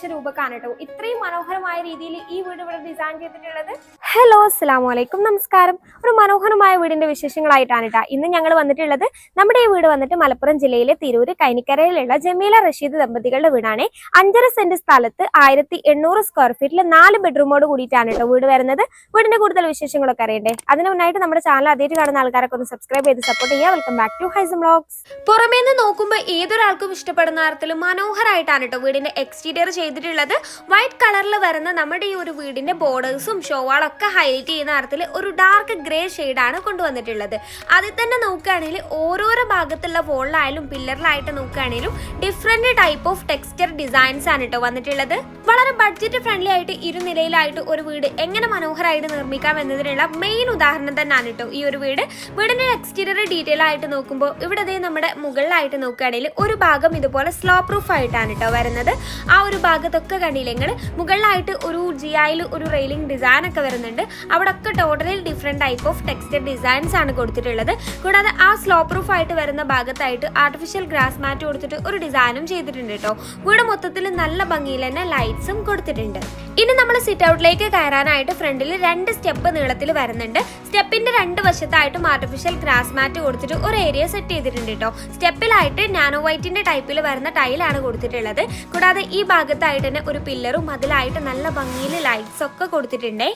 ലക്ഷം രൂപക്കാണ് കേട്ടോ. ഇത്രയും മനോഹരമായ രീതിയിൽ ഈ വീട് ഇവിടെ ഡിസൈൻ ചെയ്തിട്ടുള്ളത്. ഹലോ അസ്സാം വലൈക്കും നമസ്കാരം. ഒരു മനോഹരമായ വീടിന്റെ വിശേഷങ്ങളായിട്ടാണ് കേട്ടോ ഇന്ന് ഞങ്ങൾ വന്നിട്ടുള്ളത്. നമ്മുടെ ഈ വീട് വന്നിട്ട് മലപ്പുറം ജില്ലയിലെ തിരൂര് കൈനിക്കരയിലുള്ള ജമീല റഷീദ് ദമ്പതികളുടെ വീടാണ്. അഞ്ചര സെന്റ് സ്ഥലത്ത് ആയിരത്തി എണ്ണൂറ് സ്ക്വയർ ഫീറ്റിൽ നാല് ബെഡ്റൂമോട് കൂടിയിട്ടാണ് കേട്ടോ വീട് വരുന്നത്. വീടിന്റെ കൂടുതൽ വിശേഷങ്ങളൊക്കെ അറിയണ്ടേ? അതിന് മുന്നായിട്ട് നമ്മുടെ ചാനൽ ആദ്യമായിട്ട് കാണുന്ന ആൾക്കാരൊക്കെ ഒന്ന് സബ്സ്ക്രൈബ് ചെയ്ത് സപ്പോർട്ട് ചെയ്യുക. Welcome back to Hys blogs പുറമേ നിന്ന് നോക്കുമ്പോൾ ഏതൊരാൾക്കും ഇഷ്ടപ്പെടുന്ന തരത്തിൽ മനോഹരമായിട്ടാണ് കേട്ടോ വീടിന്റെ എക്സ്റ്റീരിയർ ചെയ്തിട്ടുള്ളത്. വൈറ്റ് കളറിൽ വരുന്ന നമ്മുടെ ഈ ഒരു വീടിന്റെ ബോർഡേഴ്സും ഷോവാളൊക്കെ ഹൈലൈറ്റ് ചെയ്യുന്ന തരത്തിൽ ഒരു ഡാർക്ക് ഗ്രേ ഷെയ്ഡാണ് കൊണ്ടുവന്നിട്ടുള്ളത്. അതിൽ തന്നെ നോക്കുകയാണെങ്കിൽ ഓരോരോ ഭാഗത്തുള്ള വോളിലായാലും പില്ലറിലായിട്ട് നോക്കുകയാണെങ്കിലും different type of texture designs ആണ് കേട്ടോ വന്നിട്ടുള്ളത്. വളരെ ബഡ്ജറ്റ് ഫ്രണ്ട്ലി ആയിട്ട് ഇരുനിലയിലായിട്ട് ഒരു വീട് എങ്ങനെ മനോഹരമായിട്ട് നിർമ്മിക്കാം എന്നതിനുള്ള മെയിൻ ഉദാഹരണം തന്നെയാണ് കേട്ടോ ഈ ഒരു വീട്. വീടിന്റെ എക്സ്റ്റീരിയർ ഡീറ്റെയിൽ ആയിട്ട് നോക്കുമ്പോൾ ഇവിടെ ദേ നമ്മുടെ മുകളിലായിട്ട് നോക്കുകയാണെങ്കിൽ ഒരു ഭാഗം ഇതുപോലെ സ്ലോ പ്രൂഫ് ആയിട്ടാണ് കേട്ടോ വരുന്നത്. ആ ഒരു ഭാഗത്തൊക്കെ കണ്ടില്ലെങ്കിൽ മുകളിലായിട്ട് ഒരു ജിയായിൽ ഒരു റെയിലിംഗ് ഡിസൈൻ ഒക്കെ വരുന്നുണ്ട്. അവിടെ ഒക്കെ totally different type of textile designs ആണ് കൊടുത്തിട്ടുള്ളത്. കൂടാതെ ആ സ്ലോ പ്രൂഫ് ആയിട്ട് വരുന്ന ഭാഗത്തായിട്ട് ആർട്ടിഫിഷ്യൽ ഗ്രാസ് മാറ്റ് കൊടുത്തിട്ട് ഒരു ഡിസൈനും ചെയ്തിട്ടുണ്ട് കേട്ടോ വീട് മൊത്തത്തിൽ നല്ല ഭംഗിയിൽ തന്നെ ലൈറ്റ്സും കൊടുത്തിട്ടുണ്ട്. ഇനി നമ്മൾ സിറ്റ് ഔട്ടിലേക്ക് കയറാനായിട്ട് ഫ്രണ്ടിൽ രണ്ട് സ്റ്റെപ്പ് നീളത്തിൽ വരുന്നുണ്ട്. സ്റ്റെപ്പിന്റെ രണ്ട് വശത്തായിട്ടും ആർട്ടിഫിഷ്യൽ ഗ്രാസ് മാറ്റ് കൊടുത്തിട്ട് ഒരു ഏരിയ സെറ്റ് ചെയ്തിട്ടുണ്ട് കേട്ടോ സ്റ്റെപ്പിലായിട്ട് നാനോ വൈറ്റിന്റെ ടൈപ്പിൽ വരുന്ന ടൈലാണ് കൊടുത്തിട്ടുള്ളത്. കൂടാതെ ഈ ഭാഗത്തായിട്ട് തന്നെ ഒരു പില്ലറും അതിലായിട്ട് നല്ല ഭംഗിയിൽ ലൈറ്റ്സ് ഒക്കെ കൊടുത്തിട്ടുണ്ടേ.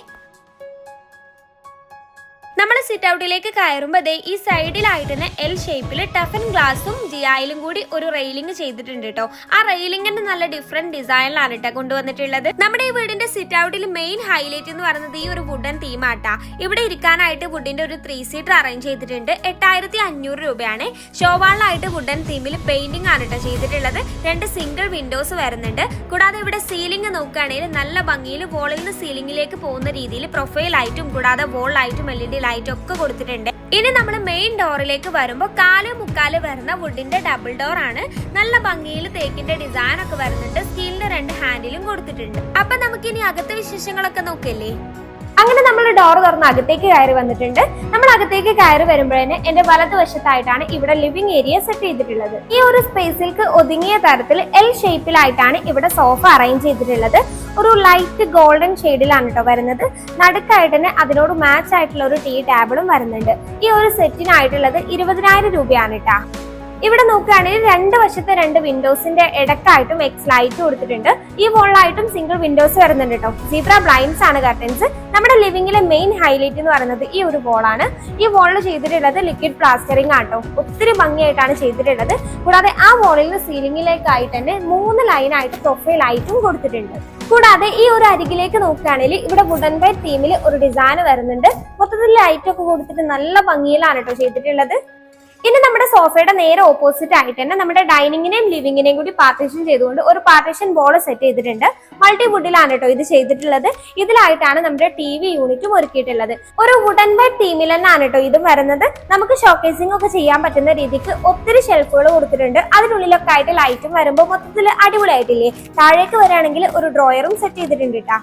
നമ്മൾ സിറ്റ് ഔട്ടിലേക്ക് കയറുമ്പോൾ ദേ ഈ സൈഡിലായിട്ട് തന്നെ എൽ ഷേപ്പിൽ ടഫൻ ഗ്ലാസും ജിയായിലും കൂടി ഒരു റെയിലിംഗ് ചെയ്തിട്ടുണ്ട് കേട്ടോ ആ റെയിലിംഗിന്റെ നല്ല ഡിഫറെന്റ് ഡിസൈനിലാണ് കേട്ടോ കൊണ്ടുവന്നിട്ടുള്ളത്. നമ്മുടെ ഈ വീടിന്റെ സിറ്റ് ഔട്ടിൽ മെയിൻ ഹൈലൈറ്റ് എന്ന് പറയുന്നത് ഈ ഒരു വുഡൻ തീമാട്ടാ ഇവിടെ ഇരിക്കാനായിട്ട് വുഡിന്റെ ഒരു ത്രീ സീറ്റർ അറേഞ്ച് ചെയ്തിട്ടുണ്ട്. എട്ടായിരത്തി അഞ്ഞൂറ് രൂപയാണ് ഷോവാളിലായിട്ട് വുഡൻ തീമിൽ പെയിന്റിംഗ് ആണ് കേട്ടോ ചെയ്തിട്ടുള്ളത്. രണ്ട് സിംഗിൾ വിൻഡോസ് വരുന്നുണ്ട്. കൂടാതെ ഇവിടെ സീലിംഗ് നോക്കുകയാണെങ്കിൽ നല്ല ഭംഗിയിൽ വോളിൽ നിന്ന് സീലിംഗിലേക്ക് പോകുന്ന രീതിയിൽ ലൈറ്റും കൂടാതെ വോളായിട്ടും എൽ ഇ ഡി ഒക്കെ കൊടുത്തിട്ടുണ്ട്. ഇനി നമ്മൾ മെയിൻ ഡോറിലേക്ക് വരുമ്പോൾ കാൽ മുക്കാൽ വരുന്ന വുഡിന്റെ ഡബിൾ ഡോർ ആണ്. നല്ല ഭംഗിയിൽ തേക്കിന്റെ ഡിസൈൻ ഒക്കെ വരുന്നുണ്ട്. സ്റ്റീലിന്റെ രണ്ട് ഹാൻഡിലും കൊടുത്തിട്ടുണ്ട്. അപ്പൊ നമുക്ക് ഇനി അകത്തെ വിശേഷങ്ങളൊക്കെ നോക്കില്ലേ അങ്ങനെ നമ്മൾ ഡോർ തുറന്ന് അകത്തേക്ക് കയറി വന്നിട്ടുണ്ട്. നമ്മൾ അകത്തേക്ക് കയറി വരുമ്പോഴേന് എന്റെ വലതുവശത്തായിട്ടാണ് ഇവിടെ ലിവിംഗ് ഏരിയ സെറ്റ് ചെയ്തിട്ടുള്ളത്. ഈ ഒരു സ്പേസിലേക്ക് ഒതുങ്ങിയ തരത്തിൽ എൽ ഷേപ്പിലായിട്ടാണ് ഇവിടെ സോഫ അറേഞ്ച് ചെയ്തിട്ടുള്ളത്. ഒരു ലൈറ്റ് ഗോൾഡൻ ഷെയ്ഡിലാണ് കേട്ടോ വരുന്നത്. നടുക്കായിട്ട് തന്നെ അതിനോട് മാച്ച് ആയിട്ടുള്ള ഒരു ടീ ടേബിളും വരുന്നുണ്ട്. ഈ ഒരു സെറ്റിനായിട്ടുള്ളത് ഇരുപതിനായിരം രൂപയാണ് കേട്ടാ ഇവിടെ നോക്കുകയാണെങ്കിൽ രണ്ട് വശത്തെ രണ്ട് വിൻഡോസിന്റെ ഇടക്കായിട്ടും എക്സ് ലൈറ്റ് കൊടുത്തിട്ടുണ്ട്. ഈ വോളിലായിട്ടും സിംഗിൾ വിൻഡോസ് വരുന്നുണ്ട് കേട്ടോ സീബ്ര ബ്ലൈൻഡ്സ് ആണ് കർട്ടൻസ് നമ്മുടെ ലിവിംഗിലെ മെയിൻ ഹൈലൈറ്റ് എന്ന് പറയുന്നത് ഈ ഒരു വോളാണ് ഈ വോളിൽ ചെയ്തിട്ടുള്ളത് ലിക്വിഡ് പ്ലാസ്റ്ററിംഗ് ആട്ടോ ഒത്തിരി ഭംഗിയായിട്ടാണ് ചെയ്തിട്ടുള്ളത്. കൂടാതെ ആ വോളിൽ നിന്ന് സീലിംഗിലേക്കായിട്ട് തന്നെ മൂന്ന് ലൈനായിട്ട് പ്രൊഫൈൽ ലൈറ്റും കൊടുത്തിട്ടുണ്ട്. കൂടാതെ ഈ ഒരു അരികിലേക്ക് നോക്കുകയാണെങ്കിൽ ഇവിടെ വുഡൻ ബൈ തീമിൽ ഒരു ഡിസൈൻ വരുന്നുണ്ട്. മൊത്തത്തിൽ ലൈറ്റ് ഒക്കെ കൊടുത്തിട്ട് നല്ല ഭംഗിയിലാണ് കേട്ടോ ചെയ്തിട്ടുള്ളത്. ഇനി നമ്മുടെ സോഫയുടെ നേരെ ഓപ്പോസിറ്റ് ആയിട്ട് തന്നെ നമ്മുടെ ഡൈനിങ്ങിനെയും ലിവിങ്ങിനെയും കൂടി പാർട്ടീഷൻ ചെയ്തുകൊണ്ട് ഒരു പാർട്ടീഷൻ ബോൾ സെറ്റ് ചെയ്തിട്ടുണ്ട്. മൾട്ടി വുഡിലാണ് കേട്ടോ ഇത് ചെയ്തിട്ടുള്ളത്. ഇതിലായിട്ടാണ് നമ്മുടെ ടി വി യൂണിറ്റും ഒരുക്കിയിട്ടുള്ളത്. ഒരു വുഡൻ ബെഡ് തീമിൽ തന്നെയാണ് കേട്ടോ ഇതും വരുന്നത്. നമുക്ക് ഷോക്കേസിംഗ് ഒക്കെ ചെയ്യാൻ പറ്റുന്ന രീതിക്ക് ഒത്തിരി ഷെൽഫുകൾ കൊടുത്തിട്ടുണ്ട്. അതിനുള്ളിലൊക്കെ ആയിട്ട് ലൈറ്റും വരുമ്പോൾ മൊത്തത്തിൽ അടിപൊളിയായിട്ടില്ലേ? താഴേക്ക് വരാണെങ്കിൽ ഒരു ഡ്രോയറും സെറ്റ് ചെയ്തിട്ടുണ്ട് കേട്ടോ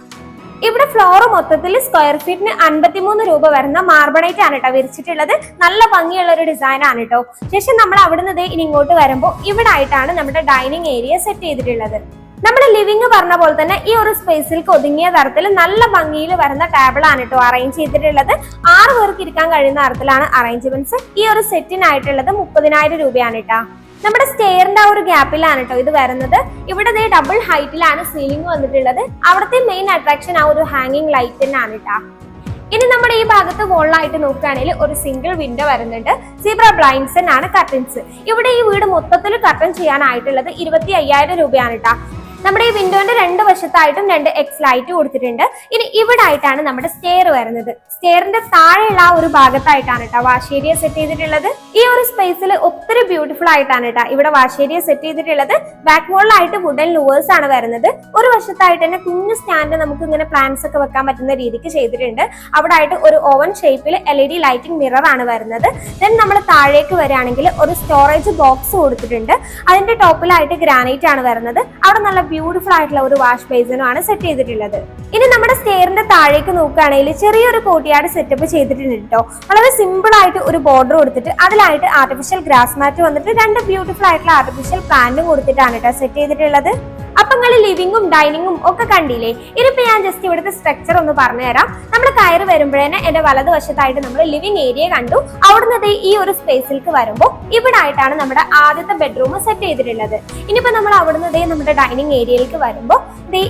ഇവിടെ ഫ്ലോർ മൊത്തത്തിൽ സ്ക്വയർ ഫീറ്റിന് അൻപത്തിമൂന്ന് രൂപ വരുന്ന മാർബണൈറ്റ് ആണ് കേട്ടോ വിരിച്ചിട്ടുള്ളത്. നല്ല ഭംഗിയുള്ള ഒരു ഡിസൈൻ ആണ് കേട്ടോ ശേഷം നമ്മൾ അവിടുന്ന് ഇനി ഇങ്ങോട്ട് വരുമ്പോൾ ഇവിടെ ആയിട്ടാണ് നമ്മുടെ ഡൈനിങ് ഏരിയ സെറ്റ് ചെയ്തിട്ടുള്ളത്. നമ്മുടെ ലിവിംഗ് പറഞ്ഞ പോലെ തന്നെ ഈ ഒരു സ്പേസിൽ ഒതുങ്ങിയ തരത്തിൽ നല്ല ഭംഗിയിൽ വരുന്ന ടേബിൾ ആണ് കേട്ടോ അറേഞ്ച് ചെയ്തിട്ടുള്ളത്. ആറ് പേർക്ക് ഇരിക്കാൻ കഴിയുന്ന തരത്തിലാണ് അറേഞ്ച്മെന്റ്സ് ഈ ഒരു സെറ്റിനായിട്ടുള്ളത് മുപ്പതിനായിരം രൂപയാണ് കേട്ടോ നമ്മുടെ സ്റ്റെയറിന്റെ ആ ഒരു ഗ്യാപ്പിലാണ് കേട്ടോ ഇത് വരുന്നത്. ഇവിടെ ദേ ഡബിൾ ഹൈറ്റിലാണ് സീലിംഗ് വന്നിട്ടുള്ളത്. അവിടുത്തെ മെയിൻ അട്രാക്ഷൻ ആ ഒരു ഹാങ്ങിങ് ലൈറ്റ് തന്നെയാണ് കേട്ടോ ഇനി നമ്മുടെ ഈ ഭാഗത്ത് വോളായിട്ട് നോക്കുകയാണെങ്കിൽ ഒരു സിംഗിൾ വിൻഡോ വരുന്നുണ്ട്. സീബ്ര ബ്ലൈൻഡ്സ് ആണ് കർട്ടൻസ് ഇവിടെ ഈ വീട് മൊത്തത്തിൽ കർട്ടൻ ചെയ്യാനായിട്ടുള്ളത് ഇരുപത്തി അയ്യായിരം രൂപയാണ് കേട്ടോ നമ്മുടെ ഈ വിൻഡോന്റെ രണ്ട് വശത്തായിട്ടും രണ്ട് എക്സ് ലൈറ്റ് കൊടുത്തിട്ടുണ്ട്. ഇനി ഇവിടെ ആയിട്ടാണ് നമ്മുടെ സ്റ്റെയർ വരുന്നത്. സ്റ്റെയറിന്റെ താഴെയുള്ള ആ ഒരു ഭാഗത്തായിട്ടാണ് കേട്ടോ വാഷേരിയ സെറ്റ് ചെയ്തിട്ടുള്ളത്. ഈ ഒരു സ്പേസിൽ ഒത്തിരി ബ്യൂട്ടിഫുൾ ആയിട്ടാണ് കേട്ടോ ഇവിടെ വാഷേരിയ സെറ്റ് ചെയ്തിട്ടുള്ളത്. ബാക്ക് വോളിലായിട്ട് വുഡൻ ലൂവേഴ്സ് ആണ് വരുന്നത്. ഒരു വശത്തായിട്ട് തന്നെ കുഞ്ഞു സ്റ്റാൻഡ് നമുക്ക് ഇങ്ങനെ പ്ലാന്റ്സ് ഒക്കെ വെക്കാൻ പറ്റുന്ന രീതിക്ക് ചെയ്തിട്ടുണ്ട്. അവിടെ ആയിട്ട് ഒരു ഓവൻ ഷേപ്പിൽ L E D lighting mirror ആണ് വരുന്നത്. ദെൻ നമ്മൾ താഴേക്ക് വരികയാണെങ്കിൽ ഒരു സ്റ്റോറേജ് ബോക്സ് കൊടുത്തിട്ടുണ്ട്. അതിന്റെ ടോപ്പിലായിട്ട് ഗ്രാനൈറ്റ് ആണ് വരുന്നത്. അവിടെ നല്ല ബ്യൂട്ടിഫുൾ ആയിട്ടുള്ള ഒരു വാഷ് ബേസിനും ആണ് സെറ്റ് ചെയ്തിട്ടുള്ളത്. ഇനി നമ്മുടെ സ്റ്റെയറിന്റെ താഴേക്ക് നോക്കുകയാണെങ്കിൽ ചെറിയൊരു കോട്ടിയാട് സെറ്റപ്പ് ചെയ്തിട്ടുണ്ട് കേട്ടോ വളരെ സിമ്പിൾ ആയിട്ട് ഒരു ബോർഡർ കൊടുത്തിട്ട് അതിലായിട്ട് ആർട്ടിഫിഷ്യൽ ഗ്രാസ് മാറ്റ് വന്നിട്ട് രണ്ട് ബ്യൂട്ടിഫുൾ ആയിട്ടുള്ള ആർട്ടിഫിഷ്യൽ പ്ലാന്റും കൊടുത്തിട്ടാണ് കേട്ടോ സെറ്റ് ചെയ്തിട്ടുള്ളത്. അപ്പൊ നിങ്ങൾ ലിവിങ്ങും ഡൈനിങ്ങും ഒക്കെ കണ്ടില്ലേ? ഇതിപ്പോ ഞാൻ ജസ്റ്റ് ഇവിടുത്തെ സ്ട്രക്ചർ ഒന്ന് പറഞ്ഞു തരാം. നമ്മൾ കയറി വരുമ്പോഴേനെ എന്റെ വലതുവശത്തായിട്ട് നമ്മൾ ലിവിങ് ഏരിയ കണ്ടു. അവിടുന്ന് ഈ ഒരു സ്പേസിലേക്ക് വരുമ്പോൾ ഇവിടെ ആയിട്ടാണ് നമ്മുടെ ആദ്യത്തെ ബെഡ്റൂം സെറ്റ് ചെയ്തിട്ടുള്ളത്. ഇനിയിപ്പോ നമ്മൾ അവിടുന്ന് നമ്മുടെ ഡൈനിങ് ഏരിയയിലേക്ക് വരുമ്പോൾ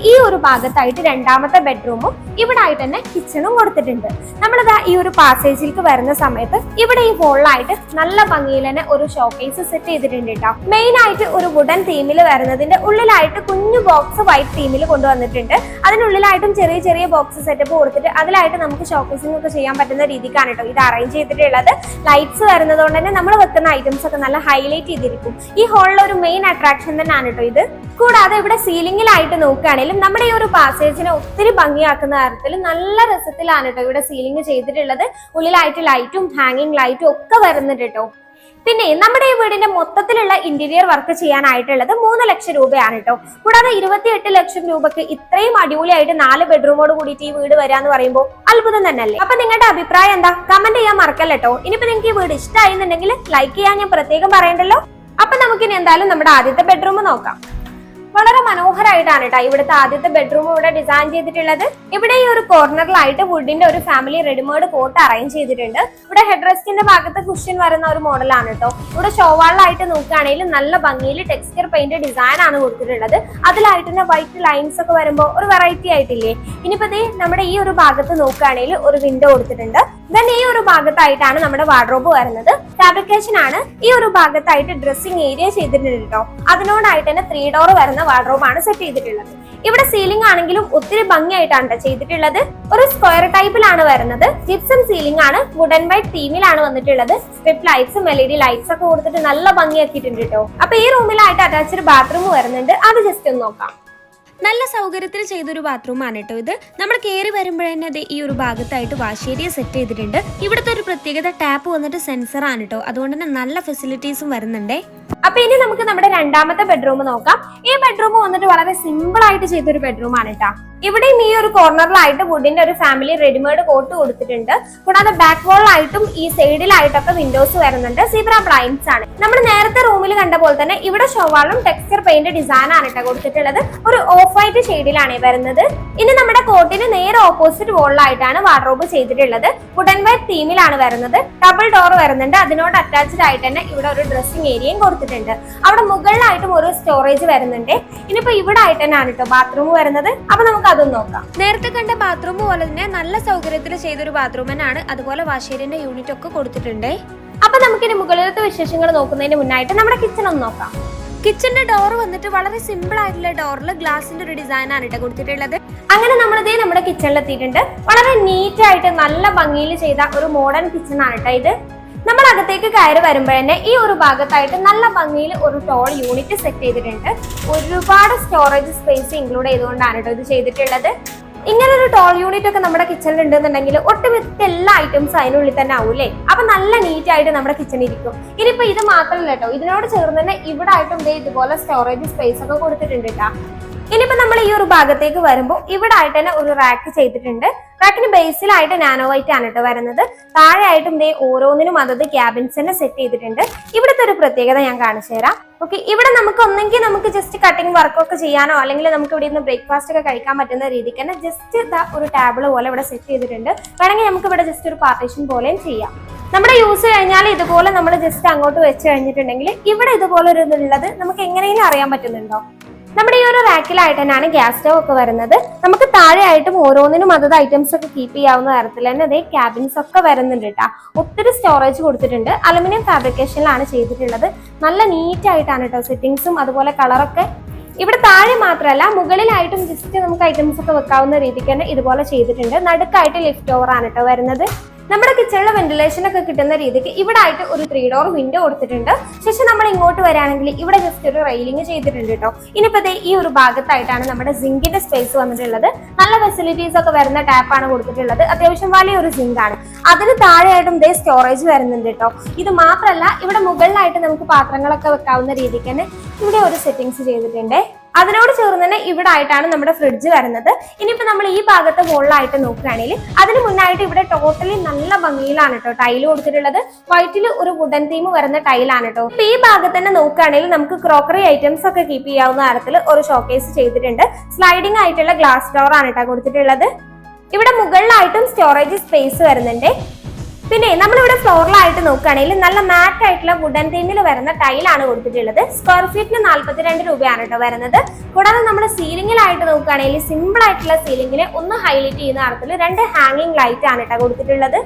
ഈ ഒരു ഭാഗത്തായിട്ട് രണ്ടാമത്തെ ബെഡ്റൂമും ഇവിടെ ആയിട്ട് തന്നെ കിച്ചണും കൊടുത്തിട്ടുണ്ട്. നമ്മളിതാ ഈ ഒരു പാസേജിലേക്ക് വരുന്ന സമയത്ത് ഇവിടെ ഈ ഹോളിലായിട്ട് നല്ല ഭംഗിയിൽ തന്നെ ഒരു ഷോക്കേസ് സെറ്റ് ചെയ്തിട്ടുണ്ട് കേട്ടോ മെയിൻ ആയിട്ട് ഒരു വുഡൻ തീമിൽ വരുന്നതിന്റെ ഉള്ളിലായിട്ട് കുഞ്ഞു ബോക്സ് വൈറ്റ് തീമിൽ കൊണ്ടുവന്നിട്ടുണ്ട്. അതിനുള്ളിലായിട്ടും ചെറിയ ചെറിയ ബോക്സ് സെറ്റപ്പ് കൊടുത്തിട്ട് അതിലായിട്ട് നമുക്ക് ഷോക്കേസിംഗ് ഒക്കെ ചെയ്യാൻ പറ്റുന്ന രീതിക്കാണ് കേട്ടോ ഇത് അറേഞ്ച് ചെയ്തിട്ടുള്ളത്. ലൈറ്റ്സ് വരുന്നത് കൊണ്ട് തന്നെ നമ്മൾ വെക്കുന്ന ഐറ്റംസ് ഒക്കെ നല്ല ഹൈലൈറ്റ് ചെയ്തിരിക്കും. ഈ ഹോളിലെ ഒരു മെയിൻ അട്രാക്ഷൻ തന്നെയാണ് കേട്ടോ ഇത്. കൂടാതെ ഇവിടെ സീലിംഗിലായിട്ട് നോക്കുകയാണെങ്കിലും നമ്മുടെ ഈ ഒരു പാസേജിനെ ഒത്തിരി ഭംഗിയാക്കുന്ന തരത്തിൽ നല്ല രസത്തിലാണ് കേട്ടോ ഇവിടെ സീലിംഗ് ചെയ്തിട്ടുള്ളത്. ഉള്ളിലായിട്ട് ലൈറ്റും ഹാങ്ങിങ് ലൈറ്റും ഒക്കെ വരുന്നുണ്ട് കേട്ടോ. പിന്നെ നമ്മുടെ ഈ വീടിന്റെ മൊത്തത്തിലുള്ള ഇന്റീരിയർ വർക്ക് ചെയ്യാനായിട്ടുള്ളത് മൂന്ന് ലക്ഷം രൂപയാണ് കേട്ടോ. കൂടാതെ ഇരുപത്തിയെട്ട് ലക്ഷം രൂപക്ക് ഇത്രയും അടിപൊളിയായിട്ട് നാല് ബെഡ്റൂമോട് കൂടിയിട്ട് ഈ വീട് വരാന്ന് പറയുമ്പോൾ അത്ഭുതം തന്നെയല്ലേ? അപ്പൊ നിങ്ങളുടെ അഭിപ്രായം എന്താ? കമന്റ് ചെയ്യാൻ മറക്കല്ല കേട്ടോ ഇനിയിപ്പോ നിങ്ങൾക്ക് ഈ വീട് ഇഷ്ടമായിരുന്നുണ്ടെങ്കിൽ ലൈക്ക് ചെയ്യാൻ ഞാൻ പ്രത്യേകം പറയണ്ടല്ലോ. അപ്പൊ നമുക്കിനി എന്തായാലും നമ്മുടെ ആദ്യത്തെ ബെഡ്റൂം നോക്കാം. വളരെ മനോഹരമായിട്ടാണ് കേട്ടോ ഇവിടുത്തെ ആദ്യത്തെ ബെഡ്റൂം ഇവിടെ ഡിസൈൻ ചെയ്തിട്ടുള്ളത്. ഇവിടെ ഈ ഒരു കോർണറിലായിട്ട് വുഡിന്റെ ഒരു ഫാമിലി റെഡിമേഡ് കോട്ട് അറേഞ്ച് ചെയ്തിട്ടുണ്ട്. ഇവിടെ ഹെഡ് റെസ്റ്റിന്റെ ഭാഗത്ത് കുഷ്യൻ വരുന്ന ഒരു മോഡലാണ് കേട്ടോ ഇവിടെ ഷോവാളിലായിട്ട് നോക്കുകയാണെങ്കിൽ നല്ല ഭംഗിയിൽ ടെക്സ്ചർ പെയിന്റ് ഡിസൈൻ ആണ് കൊടുത്തിട്ടുള്ളത്. അതിലായിട്ട് തന്നെ വൈറ്റ് ലൈൻസ് ഒക്കെ വരുമ്പോൾ ഒരു വെറൈറ്റി ആയിട്ടില്ലേ? ഇനിയിപ്പോ നമ്മുടെ ഈ ഒരു ഭാഗത്ത് നോക്കുകയാണെങ്കിൽ ഒരു വിൻഡോ കൊടുത്തിട്ടുണ്ട്. ദെൻ ഈ ഒരു ഭാഗത്തായിട്ടാണ് നമ്മുടെ വാർഡ്രോബ് വരുന്നത്. ഫാബ്രിക്കേഷൻ ആണ് ഈ ഒരു ഭാഗത്തായിട്ട് ഡ്രസ്സിംഗ് ഏരിയ ചെയ്തിട്ടുണ്ട് കേട്ടോ അതിനോടായിട്ട് തന്നെ ത്രീ ഡോർ വരുന്ന വാർഡ്രോബ് ആണ് സെറ്റ് ചെയ്തിട്ടുള്ളത്. ഇവിടെ സീലിംഗ് ആണെങ്കിലും ഒത്തിരി ഭംഗിയായിട്ടാണ് ചെയ്തിട്ടുള്ളത്. ഒരു സ്ക്വയർ ടൈപ്പിലാണ് വരുന്നത്. ജിപ്സം സീലിംഗ് ആണ്. വുഡൻ വൈറ്റ് തീമിലാണ് വന്നിട്ടുള്ളത്. സ്ട്രിപ്പ് ലൈറ്റ്സും എൽ ഇ ഡി ലൈറ്റ്സ് ഒക്കെ കൊടുത്തിട്ട് നല്ല ഭംഗിയാക്കിയിട്ടുണ്ട് കേട്ടോ അപ്പൊ ഈ റൂമിലായിട്ട് അറ്റാച്ച്ഡ് ബാത്റൂം വരുന്നുണ്ട്. അത് ജസ്റ്റ് ഒന്ന് നോക്കാം. നല്ല സൗകര്യത്തിൽ ചെയ്തൊരു ബാത്റൂമാണ് കേട്ടോ ഇത്. നമ്മൾ കയറി വരുമ്പോഴന്നെ അത് ഈ ഒരു ഭാഗത്തായിട്ട് വാഷ് ഏരിയ സെറ്റ് ചെയ്തിട്ടുണ്ട്. ഇവിടുത്തെ ഒരു പ്രത്യേകത ടാപ്പ് വന്നിട്ട് സെൻസർ ആണ് കേട്ടോ. അതുകൊണ്ട് തന്നെ നല്ല ഫെസിലിറ്റീസും വരുന്നുണ്ടേ. അപ്പൊ ഇനി നമുക്ക് നമ്മുടെ രണ്ടാമത്തെ ബെഡ്റൂം നോക്കാം. ഈ ബെഡ്റൂം വന്നിട്ട് വളരെ സിമ്പിൾ ആയിട്ട് ചെയ്തൊരു ബെഡ്റൂം ആണ് കേട്ടോ. ഇവിടെയും ഈ ഒരു കോർണറിലായിട്ട് വുഡിന്റെ ഒരു ഫാമിലി റെഡിമേഡ് കോട്ട് കൊടുത്തിട്ടുണ്ട്. കൂടാതെ ബാക്ക് വോളിലായിട്ടും ഈ സൈഡിലായിട്ടൊക്കെ വിൻഡോസ് വരുന്നുണ്ട്. സീബ്ര ബ്ലൈൻഡ്സ് ആണ്. നമ്മൾ നേരത്തെ റൂമിൽ കണ്ട പോലെ തന്നെ ഇവിടെ ഷോവാളും ടെക്സ്ചർ പെയിന്റ് ഡിസൈൻ ആണ് കേട്ടോ കൊടുത്തിട്ടുള്ളത്. ഒരു ഓഫ് വൈറ്റ് ഷെയ്ഡിലാണ് വരുന്നത്. ഇനി നമ്മുടെ കോട്ടിന് നേരെ ഓപ്പോസിറ്റ് വോളിലായിട്ടാണ് വാർഡ്രോബ് ചെയ്തിട്ടുള്ളത്. വുഡൻ വൈറ്റ് തീമിലാണ് വരുന്നത്. ഡബിൾ ഡോർ വരുന്നുണ്ട്. അതിനോട് അറ്റാച്ച്ഡ് ആയിട്ട് തന്നെ ഇവിടെ ഒരു ഡ്രസ്സിംഗ് ഏരിയയും കൊടുത്തിട്ടുണ്ട്. അവിടെ മുകളിലായിട്ടും ഒരു സ്റ്റോറേജ് വരുന്നുണ്ട്. ഇനിയിപ്പോ ഇവിടെ ആയിട്ട് തന്നെയാണ് കേട്ടോ ബാത്റൂം വരുന്നത്. അപ്പൊ നമുക്ക് അതും നോക്കാം. നേരത്തെ കണ്ട ബാത്റൂം പോലെ തന്നെ നല്ല സൗകര്യത്തിൽ ചെയ്തൊരു ബാത്റൂം തന്നെയാണ്. അതുപോലെ വാഷേരിന്റെ യൂണിറ്റ് ഒക്കെ കൊടുത്തിട്ടുണ്ട്. അപ്പൊ നമുക്കിനി മുകളിലത്തെ വിശേഷങ്ങൾ നോക്കുന്നതിന് മുന്നായിട്ട് നമ്മുടെ കിച്ചൺ ഒന്ന് നോക്കാം. കിച്ചന്റെ ഡോർ വന്നിട്ട് വളരെ സിമ്പിൾ ആയിട്ടുള്ള ഡോറിൽ ഗ്ലാസിന്റെ ഒരു ഡിസൈൻ ആണ് കേട്ടോ കൊടുത്തിട്ടുള്ളത്. അങ്ങനെ നമ്മളിതേ നമ്മുടെ കിച്ചണിൽ എത്തിയിട്ടുണ്ട്. വളരെ നീറ്റ് ആയിട്ട് നല്ല ഭംഗിയിൽ ചെയ്ത ഒരു മോഡേൺ കിച്ചൺ ആണ് കേട്ടോ ഇത്. നമ്മൾ അകത്തേക്ക് കയറി വരുമ്പോഴന്നെ ഈ ഒരു ഭാഗത്തായിട്ട് നല്ല ഭംഗിയിൽ ഒരു ടോൾ യൂണിറ്റ് സെറ്റ് ചെയ്തിട്ടുണ്ട്. ഒരുപാട് സ്റ്റോറേജ് സ്പേസ് ഇൻക്ലൂഡ് ചെയ്തുകൊണ്ടാണ് ഇത് ചെയ്തിട്ടുള്ളത്. ഇങ്ങനെ ഒരു ടോൾ യൂണിറ്റ് ഒക്കെ നമ്മുടെ കിച്ചണിൽ ഉണ്ടെന്നുണ്ടെങ്കിൽ ഒട്ടുമിക്ക എല്ലാ ഐറ്റംസും അതിനുള്ളിൽ തന്നെ ആവൂലേ അപ്പൊ നല്ല നീറ്റ് ആയിട്ട് നമ്മുടെ കിച്ചൺ ഇരിക്കും. ഇനിയിപ്പോ ഇത് മാത്രമല്ല കേട്ടോ ഇതിനോട് ചേർന്ന് തന്നെ ഇവിടെ ആയിട്ടും ഇതേ ഇതുപോലെ സ്റ്റോറേജ് സ്പേസ് ഒക്കെ കൊടുത്തിട്ടുണ്ട് കേട്ടോ ഇനിയിപ്പോ നമ്മൾ ഈ ഒരു ഭാഗത്തേക്ക് വരുമ്പോൾ ഇവിടെ ആയിട്ട് തന്നെ ഒരു റാക്ക് ചെയ്തിട്ടുണ്ട്. റാക്കിന് ബേസിലായിട്ട് നാനോ വൈറ്റ് ആണ് കേട്ടോ വരുന്നത്. താഴെ ആയിട്ടും ദേ ഓരോന്നിനും അതത് ക്യാബിൻസ് തന്നെ സെറ്റ് ചെയ്തിട്ടുണ്ട്. ഇവിടുത്തെ ഒരു പ്രത്യേകത ഞാൻ കാണിച്ചു തരാം. ഓക്കെ ഇവിടെ നമുക്ക് ഒന്നെങ്കിൽ നമുക്ക് ജസ്റ്റ് കട്ടിങ് വർക്കൊക്കെ ചെയ്യാനോ അല്ലെങ്കിൽ നമുക്ക് ഇവിടെ നിന്ന് ബ്രേക്ക്ഫാസ്റ്റ് ഒക്കെ കഴിക്കാൻ പറ്റുന്ന രീതിക്ക് തന്നെ ജസ്റ്റ് ഇതാ ഒരു ടേബിൾ പോലെ ഇവിടെ സെറ്റ് ചെയ്തിട്ടുണ്ട്. വേണമെങ്കിൽ നമുക്ക് ഇവിടെ ജസ്റ്റ് ഒരു പാർട്ടീഷൻ പോലെയും ചെയ്യാം. നമ്മുടെ യൂസ് കഴിഞ്ഞാൽ ഇതുപോലെ നമ്മൾ ജസ്റ്റ് അങ്ങോട്ട് വെച്ച് കഴിഞ്ഞിട്ടുണ്ടെങ്കിൽ ഇവിടെ ഇതുപോലെ ഒരു ഇതുള്ളത് നമുക്ക് എങ്ങനെയും അറിയാൻ പറ്റുന്നുണ്ടോ? നമ്മുടെ ഈ ഒരു റാക്കിലായിട്ട് തന്നെയാണ് ഗ്യാസ് സ്റ്റവ് ഒക്കെ വരുന്നത്. നമുക്ക് താഴെയായിട്ടും ഓരോന്നിനും അതത് ഐറ്റംസ് ഒക്കെ കീപ്പ് ചെയ്യാവുന്ന തരത്തിൽ തന്നെ അതേ ക്യാബിൻസ് ഒക്കെ വരുന്നുണ്ട് കേട്ടോ ഒത്തിരി സ്റ്റോറേജ് കൊടുത്തിട്ടുണ്ട്. അലുമിനിയം ഫാബ്രിക്കേഷനിലാണ് ചെയ്തിട്ടുള്ളത്. നല്ല നീറ്റ് ആയിട്ടാണ് കേട്ടോ സെറ്റിങ്സും അതുപോലെ കളറൊക്കെ ഇവിടെ താഴെ മാത്രമല്ല മുകളിലായിട്ടും ജസ്റ്റ് നമുക്ക് ഐറ്റംസ് ഒക്കെ വെക്കാവുന്ന രീതിക്ക് തന്നെ ഇതുപോലെ ചെയ്തിട്ടുണ്ട്. നടുക്കായിട്ട് ലിഫ്റ്റ് ഓവർ ആണ് കേട്ടോ വരുന്നത്. നമ്മുടെ കിച്ചണിലെ വെന്റിലേഷൻ ഒക്കെ കിട്ടുന്ന രീതിക്ക് ഇവിടെ ആയിട്ട് ഒരു ത്രീ ഡോർ വിൻഡോ കൊടുത്തിട്ടുണ്ട്. ശേഷം നമ്മൾ ഇങ്ങോട്ട് വരാണെങ്കിൽ ഇവിടെ ജസ്റ്റ് ഒരു റെയിലിംഗ് ചെയ്തിട്ടുണ്ട് കേട്ടോ ഇനിയിപ്പോ ഈ ഒരു ഭാഗത്തായിട്ടാണ് നമ്മുടെ സിങ്കിന്റെ സ്പേസ് വന്നിട്ടുള്ളത്. നല്ല ഫെസിലിറ്റീസ് ഒക്കെ വരുന്ന ടാപ്പാണ് കൊടുത്തിട്ടുള്ളത്. അത്യാവശ്യം വലിയൊരു ആണ്. അതിന് താഴെയായിട്ടും ഇതേ സ്റ്റോറേജ് വരുന്നുണ്ട് കേട്ടോ ഇത് മാത്രമല്ല ഇവിടെ മുകളിലായിട്ട് നമുക്ക് പാത്രങ്ങളൊക്കെ വെക്കാവുന്ന രീതിക്ക് തന്നെ ഇവിടെ ഒരു സെറ്റിങ്സ് ചെയ്തിട്ടുണ്ട്. അതിനോട് ചേർന്ന് തന്നെ ഇവിടെ ആയിട്ടാണ് നമ്മുടെ ഫ്രിഡ്ജ് വരുന്നത്. ഇനിയിപ്പോ നമ്മൾ ഈ ഭാഗത്ത് മുകളിലായിട്ട് നോക്കുകയാണെങ്കിൽ അതിന് മുന്നായിട്ട് ഇവിടെ ടോട്ടലി നല്ല ഭംഗിയിലാണ് കേട്ടോ ടൈൽ കൊടുത്തിട്ടുള്ളത്. വൈറ്റിൽ ഒരു വുഡൻ തീം വരുന്ന ടൈലാണ് കേട്ടോ ഇപ്പൊ ഈ ഭാഗത്ത് തന്നെ നോക്കുകയാണെങ്കിൽ നമുക്ക് ക്രോക്കറി ഐറ്റംസ് ഒക്കെ കീപ്പ് ചെയ്യാവുന്ന തരത്തിൽ ഒരു ഷോക്കേസ് ചെയ്തിട്ടുണ്ട്. സ്ലൈഡിംഗ് ആയിട്ടുള്ള ഗ്ലാസ് ഡോർ ആണ് കേട്ടോ കൊടുത്തിട്ടുള്ളത്. ഇവിടെ മുകളിലായിട്ടും സ്റ്റോറേജ് സ്പേസ് വരുന്നുണ്ട്. പിന്നെ നമ്മളിവിടെ ഫ്ലോറിലായിട്ട് നോക്കുകയാണെങ്കിൽ നല്ല മാറ്റ് ആയിട്ടുള്ള വുഡൻ തീമിൽ വരുന്ന ടൈലാണ് കൊടുത്തിട്ടുള്ളത്. സ്ക്വയർ ഫീറ്റിന് നാല്പത്തിരണ്ട് രൂപയാണ് കേട്ടോ വരുന്നത്. കൂടാതെ നമ്മൾ സീലിംഗിലായിട്ട് നോക്കുകയാണെങ്കിൽ സിമ്പിൾ ആയിട്ടുള്ള സീലിംഗിനെ ഒന്ന് ഹൈലൈറ്റ് ചെയ്യുന്ന തരത്തിൽ രണ്ട് ഹാങ്ങിങ് ലൈറ്റ് ആണ് കേട്ടോ കൊടുത്തിട്ടുള്ളത്.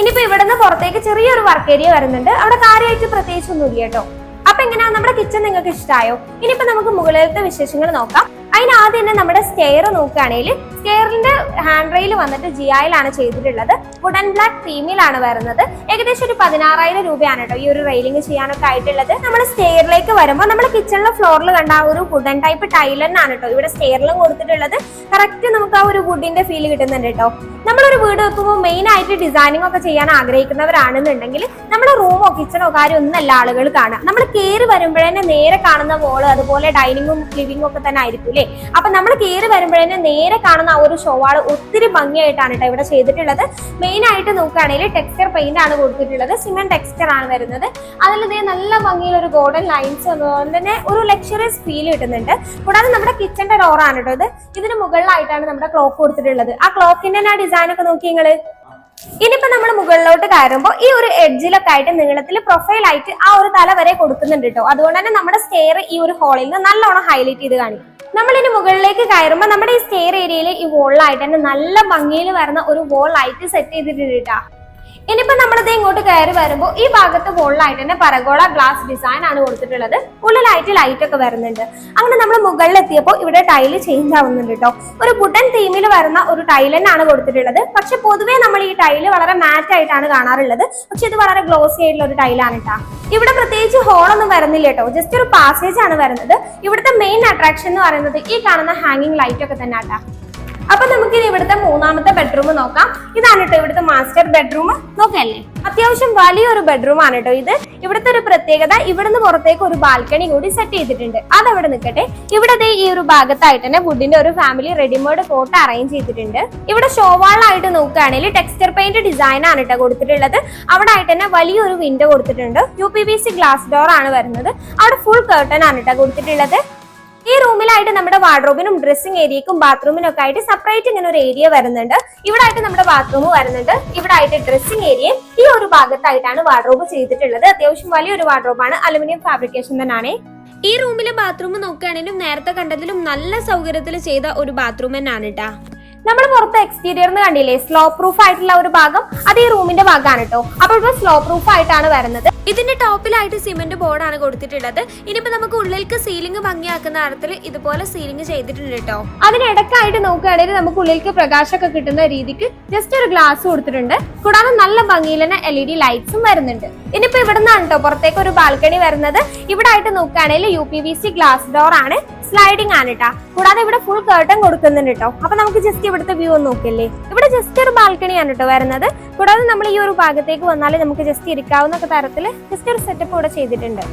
ഇനിയിപ്പോ ഇവിടെ നിന്ന് പുറത്തേക്ക് ചെറിയൊരു വർക്ക് ഏരിയ വരുന്നുണ്ട്. അവിടെ കാര്യമായിട്ട് പ്രത്യേകിച്ചൊന്നുമില്ല കേട്ടോ അപ്പൊ എങ്ങനെയാ? നമ്മുടെ കിച്ചൺ നിങ്ങൾക്ക് ഇഷ്ടമായോ ഇനിയിപ്പോ നമുക്ക് മുകളിലത്തെ വിശേഷങ്ങൾ നോക്കാം. അതിനാദ്യം തന്നെ നമ്മുടെ സ്റ്റെയർ നോക്കുകയാണെങ്കിൽ സ്റ്റെയറിന്റെ ഹാൻഡ് റെയിൽ വന്നിട്ട് ജിയായിലാണ് ചെയ്തിട്ടുള്ളത്. വുഡൻ ബ്ലാക്ക് തീമിലാണ് വരുന്നത്. ഏകദേശം ഒരു പതിനാറായിരം രൂപയാണ് കേട്ടോ ഈ ഒരു റെയിലിംഗ് ചെയ്യാനൊക്കെ ആയിട്ടുള്ളത്. നമ്മൾ സ്റ്റെയറിലേക്ക് വരുമ്പോൾ നമ്മൾ കിച്ചണിലെ ഫ്ലോറിൽ കണ്ട ആ ഒരു വുഡൻ ടൈപ്പ് ടൈലന്നാണ് കേട്ടോ ഇവിടെ സ്റ്റെയറിലും കൊടുത്തിട്ടുള്ളത്. കറക്റ്റ് നമുക്ക് ആ ഒരു വുഡിന്റെ ഫീൽ കിട്ടുന്നുണ്ട് കേട്ടോ നമ്മളൊരു വീട് വെക്കുമ്പോൾ മെയിൻ ആയിട്ട് ഡിസൈനിങ് ഒക്കെ ചെയ്യാൻ ആഗ്രഹിക്കുന്നവരാണെന്നുണ്ടെങ്കിൽ നമ്മുടെ റൂമോ കിച്ചണോ കാര്യം ഒന്നല്ല ആളുകൾ കാണാം നമ്മൾ കയറി വരുമ്പോഴേ നേരെ കാണുന്ന വോൾ അതുപോലെ ഡൈനിങ്ങും ലിവിംഗും ഒക്കെ തന്നെ ആയിരിക്കും അല്ലേ അപ്പൊ നമ്മൾ കയറി വരുമ്പോഴേ നേരെ കാണുന്ന ആ ഒരു ഷോവാൾ ഒത്തിരി ഭംഗിയായിട്ടാണ് കേട്ടോ ഇവിടെ ചെയ്തിട്ടുള്ളത്. മെയിൻ ആയിട്ട് നോക്കുകയാണെങ്കിൽ ടെക്സ്ചർ പെയിന്റ് ആണ് കൊടുത്തിട്ടുള്ളത്. സിമെന്റ് ടെക്സ്ചർ ആണ് വരുന്നത്. അതിൽ ഇതേ നല്ല ഭംഗിയിൽ ഒരു ഗോൾഡൻ ലൈൻസ് വന്നതുകൊണ്ട് തന്നെ ഒരു ലക്ഷറിയസ് ഫീൽ കിട്ടുന്നുണ്ട്. കൂടാതെ നമ്മുടെ കിച്ചന്റെ ഡോറാണ് കേട്ടോ ഇത്. ഇതിന് മുകളിലായിട്ടാണ് നമ്മുടെ ക്ലോക്ക് കൊടുത്തിട്ടുള്ളത്. ആ ക്ലോക്കിന്റെ തന്നെ ആ ഡിസൈൻ ഒക്കെ നോക്കി നിങ്ങൾ. ഇനിയിപ്പോ നമ്മൾ മുകളിലോട്ട് കയറുമ്പോൾ ഈ ഒരു എഡ്ജിലൊക്കെ ആയിട്ട് നീളത്തിൽ പ്രൊഫൈൽ ആയിട്ട് ആ ഒരു തല വരെ കൊടുക്കുന്നുണ്ട് കേട്ടോ അതുകൊണ്ട് തന്നെ നമ്മുടെ സ്റ്റെയർ ഈ ഒരു ഹോളിൽ നിന്ന് നല്ലോണം ഹൈലൈറ്റ് ചെയ്ത് കാണിക്കും. നമ്മൾ ഇനി മുകളിലേക്ക് കയറുമ്പോൾ നമ്മുടെ ഈ സ്റ്റെയർ ഏരിയയിൽ ഈ വോളിലായിട്ട് തന്നെ നല്ല ഭംഗിയിൽ വരുന്ന ഒരു ലൈറ്റ് സെറ്റ് ചെയ്തിട്ടുണ്ട് കേട്ടോ ഇനിയിപ്പോ നമ്മളിത് ഇങ്ങോട്ട് കയറി വരുമ്പോൾ ഈ ഭാഗത്ത് മുകളിലായിട്ട് തന്നെ പരഗോള ഗ്ലാസ് ഡിസൈൻ ആണ് കൊടുത്തിട്ടുള്ളത്. ഉള്ളിലായിട്ട് ലൈറ്റ് ഒക്കെ വരുന്നുണ്ട്. അങ്ങനെ നമ്മൾ മുകളിൽ എത്തിയപ്പോൾ ഇവിടെ ടൈൽ ചേഞ്ച് ആവുന്നുണ്ട് കേട്ടോ ഒരു വുഡൻ തീമിൽ വരുന്ന ഒരു ടൈൽ തന്നെയാണ് കൊടുത്തിട്ടുള്ളത്. പക്ഷെ പൊതുവേ നമ്മൾ ഈ ടൈൽ വളരെ മാറ്റ് ആയിട്ടാണ് കാണാറുള്ളത്. പക്ഷെ ഇത് വളരെ ഗ്ലോസി ആയിട്ടുള്ള ഒരു ടൈലാണ് കേട്ടോ ഇവിടെ പ്രത്യേകിച്ച് ഹോളൊന്നും വരുന്നില്ല കേട്ടോ ജസ്റ്റ് ഒരു പാസേജ് ആണ് വരുന്നത്. ഇവിടുത്തെ മെയിൻ അട്രാക്ഷൻ എന്ന് പറയുന്നത് ഈ കാണുന്ന ഹാങ്ങിങ് ലൈറ്റ് ഒക്കെ തന്നെ ആട്ടാ അപ്പൊ നമുക്ക് ഇനി ഇവിടുത്തെ മൂന്നാമത്തെ ബെഡ്റൂം നോക്കാം. ഇതാണ് കേട്ടോ ഇവിടുത്തെ മാസ്റ്റർ ബെഡ്റൂം നോക്കല്ലേ അത്യാവശ്യം വലിയൊരു ബെഡ്റൂം ആണ് കേട്ടോ ഇത്. ഇവിടുത്തെ ഒരു പ്രത്യേകത ഇവിടുന്ന് പുറത്തേക്ക് ഒരു ബാൽക്കണി കൂടി സെറ്റ് ചെയ്തിട്ടുണ്ട്. അതവിടെ നിൽക്കട്ടെ ഇവിടെ ഈ ഒരു ഭാഗത്തായിട്ട് തന്നെ വുഡിന്റെ ഒരു ഫാമിലി റെഡിമേഡ് കോട്ട് അറേഞ്ച് ചെയ്തിട്ടുണ്ട്. ഇവിടെ ഷോവാളായിട്ട് നോക്കുകയാണെങ്കിൽ ടെക്സ്ചർ പെയിന്റ് ഡിസൈൻ ആണ് കേട്ടോ കൊടുത്തിട്ടുള്ളത്. അവിടെ ആയിട്ട് തന്നെ വലിയൊരു വിൻഡോ കൊടുത്തിട്ടുണ്ട്. U P V C glass door ആണ് വരുന്നത്. അവിടെ ഫുൾ കേർട്ടൺ ആണ് കേട്ടോ കൊടുത്തിട്ടുള്ളത്. ഈ റൂമിലായിട്ട് നമ്മുടെ വാർഡ്രോബിനും ഡ്രസ്സിംഗ് ഏരിയക്കും ബാത്റൂമിനും ഒക്കെ ആയിട്ട് സെപ്പറേറ്റ് ഇങ്ങനെ ഒരു ഏരിയ വരുന്നുണ്ട്. ഇവിടെ ആയിട്ട് നമ്മുടെ ബാത്റൂം വരുന്നുണ്ട്. ഇവിടെ ആയിട്ട് ഡ്രസ്സിംഗ് ഏരിയയും ഈ ഒരു ഭാഗത്തായിട്ടാണ് വാർഡ്രോബ് ചെയ്തിട്ടുള്ളത്. അത്യാവശ്യം വലിയൊരു വാർഡ്രോബാണ് അലുമിനിയം ഫാബ്രിക്കേഷൻ തന്നെയാണ് ഈ റൂമിലെ ബാത്റൂം നോക്കുകയാണെങ്കിലും നേരത്തെ കണ്ടതിലും നല്ല സൗകര്യത്തിൽ ചെയ്ത ഒരു ബാത്റൂം തന്നെയാണ് കേട്ടാ നമ്മൾ പുറത്ത് എക്സ്റ്റീരിയർന്ന് കണ്ടില്ലേ സ്ലോ പ്രൂഫ് ആയിട്ടുള്ള ഒരു ഭാഗം അത് ഈ റൂമിന്റെ ഭാഗമാണ് കേട്ടോ അപ്പോൾ ഇപ്പൊ സ്ലോ പ്രൂഫ് ആയിട്ടാണ് വരുന്നത്. ഇതിന്റെ ടോപ്പിലായിട്ട് സിമെന്റ് ബോർഡാണ് കൊടുത്തിട്ടുള്ളത്. ഇനിയിപ്പോ നമുക്ക് ഉള്ളിലേക്ക് സീലിംഗ് ഭംഗിയാക്കുന്ന തരത്തിൽ ഇതുപോലെ സീലിംഗ് ചെയ്തിട്ടുണ്ട് കേട്ടോ അതിനിടക്കായിട്ട് നോക്കുകയാണെങ്കിൽ നമുക്ക് ഉള്ളിലേക്ക് പ്രകാശമൊക്കെ കിട്ടുന്ന രീതിക്ക് ജസ്റ്റ് ഒരു ഗ്ലാസ് കൊടുത്തിട്ടുണ്ട്. കൂടാതെ നല്ല ഭംഗിയിൽ തന്നെ എൽ ഇ ഡി ലൈറ്റ്സും വരുന്നുണ്ട്. ഇനിയിപ്പോ ഇവിടെ നിന്നാണ് കേട്ടോ പുറത്തേക്ക് ഒരു ബാൽക്കണി വരുന്നത്. ഇവിടെ ആയിട്ട് നോക്കുകയാണെങ്കിൽ U P V C glass door ആണ്. സ്ലൈഡിംഗ് ആണ് കേട്ടോ കൂടാതെ ഇവിടെ ഫുൾ കേട്ടൻ കൊടുക്കുന്നുണ്ട് കേട്ടോ അപ്പൊ നമുക്ക് ജസ്റ്റ് ഇവിടുത്തെ വ്യൂ ഒന്ന് നോക്കില്ലേ ഇവിടെ ജസ്റ്റ് ഒരു ബാൽക്കണി ആണ് കേട്ടോ വരുന്നത്. കൂടാതെ നമ്മൾ ഈ ഒരു ഭാഗത്തേക്ക് വന്നാൽ നമുക്ക് ജസ്റ്റ് ഇരിക്കാവുന്ന തരത്തിൽ ജസ്റ്റ് ഒരു സെറ്റപ്പ് ഇവിടെ ചെയ്തിട്ടുണ്ട്.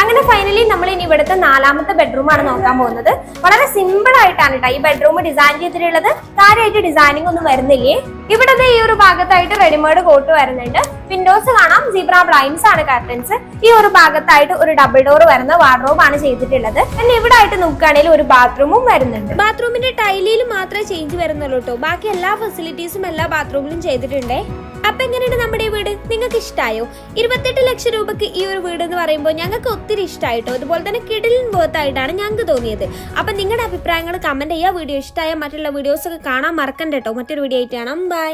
അങ്ങനെ ഫൈനലി നമ്മൾ ഇനി ഇവിടുത്തെ നാലാമത്തെ ബെഡ്റൂം ആണ് നോക്കാൻ പോകുന്നത്. വളരെ സിമ്പിൾ ആയിട്ടാണ് കേട്ടോ ഈ ബെഡ്റൂം ഡിസൈൻ ചെയ്തിട്ടുള്ളത്. കാര്യമായിട്ട് ഡിസൈനിങ് ഒന്നും വരുന്നില്ലേ? ഇവിടുത്തെ ഈ ഒരു ഭാഗത്തായിട്ട് റെഡിമേഡ് കോട്ട് വരുന്നുണ്ട്. വിൻഡോസ് കാണാം സീബ്ര ബ്ലൈൻസ് ആണ് കർട്ടൻസ് ഈ ഒരു ഭാഗത്തായിട്ട് ഒരു ഡബിൾ ഡോർ വരുന്ന വാർഡ്രോബ് ആണ് ചെയ്തിട്ടുള്ളത്. പിന്നെ ഇവിടെ ആയിട്ട് നോക്കുകയാണെങ്കിൽ ഒരു ബാത്റൂമും വരുന്നുണ്ട്. ബാത്റൂമിന്റെ ടൈലിൽ മാത്രമേ ചേഞ്ച് വരുന്നുള്ളൂ കേട്ടോ ബാക്കി എല്ലാ ഫെസിലിറ്റീസും എല്ലാ ബാത്റൂമിലും ചെയ്തിട്ടുണ്ടേ? അപ്പൊ എങ്ങനെയുണ്ട് നമ്മുടെ വീട്? നിങ്ങൾക്ക് ഇഷ്ടമായോ ഇരുപത്തെട്ട് ലക്ഷം രൂപക്ക് ഈ ഒരു വീട് എന്ന് പറയുമ്പോൾ ഞങ്ങൾക്ക് ഒത്തിരി ഇഷ്ടമായിട്ടോ അതുപോലെ തന്നെ കിടലിൻ ബോത്തായിട്ടാണ് ഞങ്ങൾക്ക് തോന്നിയത്. അപ്പൊ നിങ്ങളുടെ അഭിപ്രായങ്ങൾ കമന്റ് ചെയ്യുക. വീഡിയോ ഇഷ്ടമായ മറ്റുള്ള വീഡിയോസ് ഒക്കെ കാണാൻ മറക്കണ്ട കേട്ടോ. മറ്റൊരു വീഡിയോ ആയിട്ട് കാണാം. ബൈ